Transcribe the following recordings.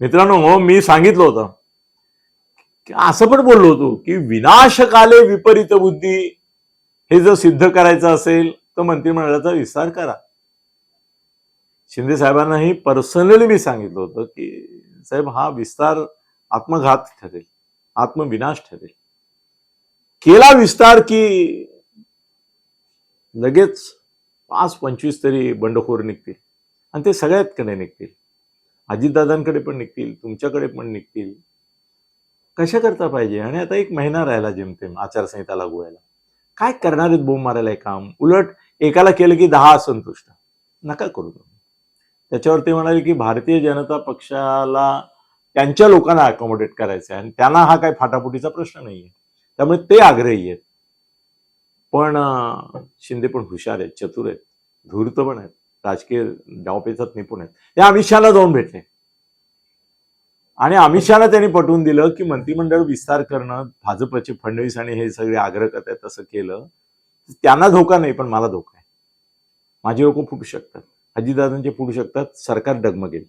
मित्रांनो मी सांगितलं होतं असं पण बोललो होतो की विनाशकाले विपरीत बुद्धी हे जर सिद्ध करायचं असेल तर मंत्रिमंडळाचा विस्तार करा. शिंदे साहेबांनाही पर्सनली मी सांगितलं होतं की साहेब हा विस्तार आत्मघात ठरेल आत्मविनाश ठरेल. केला विस्तार की लगेच पाच पंचवीस तरी बंडखोर निघतील आणि ते सगळ्यात कडे निघतील. अजितदादांकडे पण निघतील तुमच्याकडे पण निघतील. कशा करता पाहिजे? आणि आता एक महिना राहिला जेमतेम आचारसंहिता लागू व्हायला. काय करणार आहेत बोंब मारायला हे काम? उलट एकाला केलं की दहा असंतुष्ट. नका करू तुम्ही. त्याच्यावर ते म्हणाले की भारतीय जनता पक्षाला त्यांच्या लोकांना अकोमोडेट करायचं आहे आणि त्यांना हा काही फाटाफुटीचा प्रश्न नाही आहे त्यामुळे ते आग्रही आहेत. पण शिंदे पण हुशार आहेत चतुर आहेत धूर्त पण आहेत. राजकीय डावपेचात निपुण आहेत ते अमित शहाला जाऊन भेटले. आणि अमित शहाला त्यांनी पटवून दिलं की मंत्रिमंडळ विस्तार करणं भाजपचे फडणवीस आणि हे सगळे आग्रह करत आहेत तसं केलं. त्यांना धोका नाही पण मला धोका आहे. माझे लोक फुटू शकतात. अजितदादांचे फुटू शकतात. सरकार डगमगेल.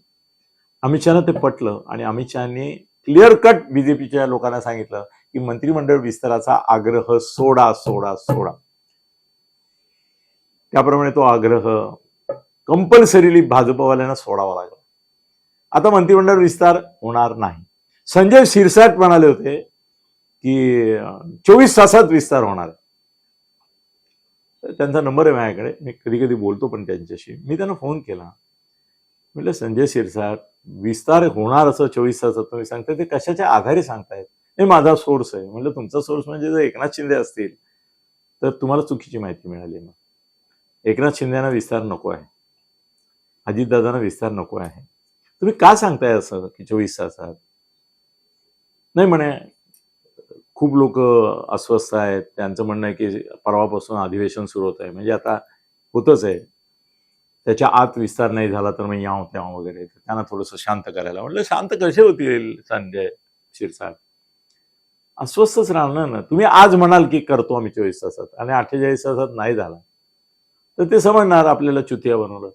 अमित शहाला ते पटलं आणि अमित शहानी क्लिअर कट बीजेपीच्या लोकांना सांगितलं की मंत्रिमंडळ विस्ताराचा आग्रह सोडा सोडा सोडा. त्याप्रमाणे तो आग्रह कंपल्सरीली भाजपवाल्यांना सोडावा लागला. आता मंत्रिमंडळ विस्तार होणार नाही. संजय शिरसाट म्हणाले होते की चोवीस तासात विस्तार होणार तर त्यांचा नंबर आहे माझ्याकडे. मी कधी कधी बोलतो पण त्यांच्याशी. मी त्यांना फोन केला. म्हटलं संजय शिरसाट विस्तार होणार असं चोवीस तासात? तुम्ही सांगताय ते कशाच्या आधारे सांगतायत? हे माझा सोर्स आहे. म्हटलं तुमचा सोर्स म्हणजे जर एकनाथ शिंदे असतील तर तुम्हाला चुकीची माहिती मिळाली मग. एकनाथ शिंदेना विस्तार नको आहे. अजितदादांना विस्तार नको आहे. तुम्ही का सांगताय असं की चोवीस तासात नाही म्हणे खूप लोक अस्वस्थ आहेत. त्यांचं म्हणणं आहे की परवापासून अधिवेशन सुरू होत आहे. म्हणजे आता होतच आहे. त्याच्या आत विस्तार नाही झाला तर मग याव त्याव वगैरे. त्यांना थोडंसं शांत करायला म्हटलं शांत कसे होतील संजय शिरसाट? अस्वस्थच राहणार ना. तुम्ही आज म्हणाल की करतो आम्ही चोवीस तासात. आणि अठ्ठेचाळीस तासात नाही झाला. तर ते समजणार आपल्याला चुतिया बनवलं.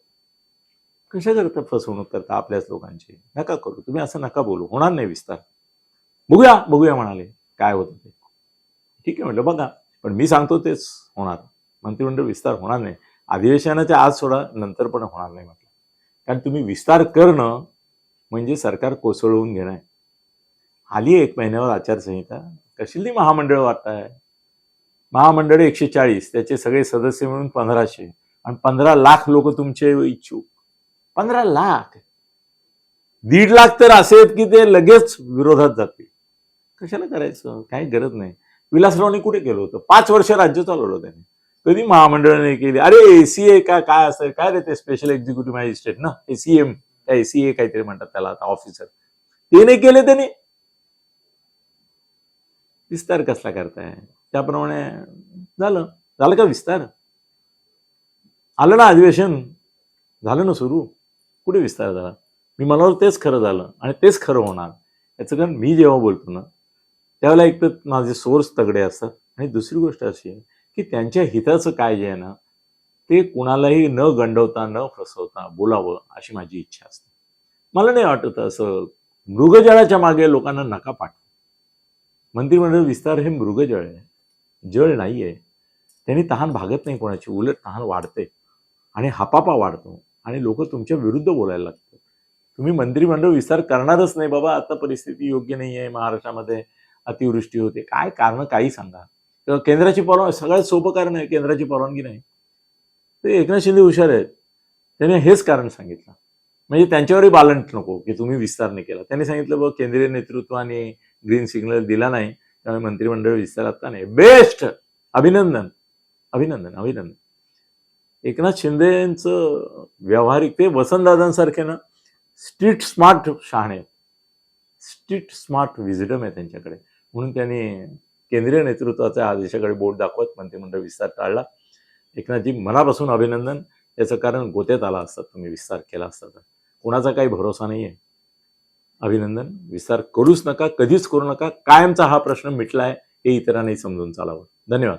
कशा करता फसवणूक करता आपल्याच लोकांची? नका करू. तुम्ही असं नका बोलू. होणार नाही विस्तार. बघूया बघूया म्हणाले. काय होतं ते. ठीक आहे म्हटलं बघा. पण मी सांगतो तेच होणार. मंत्रिमंडळ विस्तार होणार नाही. अधिवेशनाच्या आज सोडा नंतर पण होणार नाही म्हटलं. कारण तुम्ही विस्तार करणं म्हणजे सरकार कोसळवून घेणं आहे. आली एक महिन्यावर आचारसंहिता. कशी ती महामंडळ वाटताय? महामंडळ एकशे चाळीस त्याचे सगळे सदस्य मिळून पंधराशे. आणि पंधरा लाख लोक तुमचे इच्छुक. पंधरा लाख. दीड लाख तर असे आहेत की ते लगेच विरोधात जातील. कशाला करायचं? काही गरज नाही. विलासरावने कुठे केलं होतं? पाच वर्ष राज्य चालवलं त्याने. कधी महामंडळाने केली? अरे एसीए का काय असेल काय रे ते स्पेशल एक्झिक्युटिव्ह मॅजिस्ट्रेट ना? एसीएम काय एसीए काहीतरी म्हणतात त्याला आता ऑफिसर ते नाही केले त्याने. विस्तार कसला करताय? त्याप्रमाणे झालं. झालं का विस्तार? आलं ना अधिवेशन? झालं ना सुरू? कुठे विस्तार झाला? मी मनावर तेच खरं झालं आणि तेच खरं होणार. याचं कारण मी जेव्हा बोलतो ना त्यावेळेला एक तर माझे सोर्स तगडे असतात. आणि दुसरी गोष्ट अशी आहे की त्यांच्या हिताचं काय जे आहे ना ते कुणालाही न गंडवता न फसवता बोलावं अशी माझी इच्छा असते. मला नाही वाटत असं मृगजळाच्या मागे लोकांना नका पाठवा. मंत्रिमंडळ विस्तार हे मृगजळ आहे. जळ नाही आहे त्यांनी तहान भागत नाही कोणाची. उलट तहान वाढते. आणि हापापा वाढतो. आणि लोक तुमच्या विरुद्ध बोलायला लागतात. तुम्ही मंत्रिमंडळ विस्तार करणारच नाही बाबा. आता परिस्थिती योग्य नाही आहे महाराष्ट्रामध्ये अतिवृष्टी होते. काय कारण काही सांगा. केंद्राची परवानगी सगळ्यात सोपं कारण आहे केंद्राची परवानगी नाही. ते एकनाथ शिंदे हुशार आहेत. त्याने हेच कारण सांगितलं. म्हणजे त्यांच्यावरही बालंट नको की तुम्ही विस्तार नाही केला. त्यांनी सांगितलं बघ केंद्रीय नेतृत्वाने ग्रीन सिग्नल दिला नाही. त्यामुळे मंत्रिमंडळ विस्तार आता नाही. बेस्ट अभिनंदन. अभिनंदन. अभिनंदन. एकनाथ शिंदे यांचं व्यावहारिक ते वसंतदादांसारखे ना स्ट्रीट स्मार्ट शहाणे स्ट्रीट स्मार्ट विजडम आहे त्यांच्याकडे. म्हणून त्यांनी केंद्रीय नेतृत्वाच्या आदेशाकडे बोट दाखवत मंत्रिमंडळ विस्तार टाळला. एकनाथजी मनापासून अभिनंदन. याचं कारण गोत्यात आला असतात तुम्ही विस्तार केला असता तर. कोणाचा काही भरोसा नाही आहे अभिनंदन. विस्तार करूच नका कधीच करू नका. कायमचा हा प्रश्न मिटला आहे हे इतरांनाही समजून चालावं. धन्यवाद.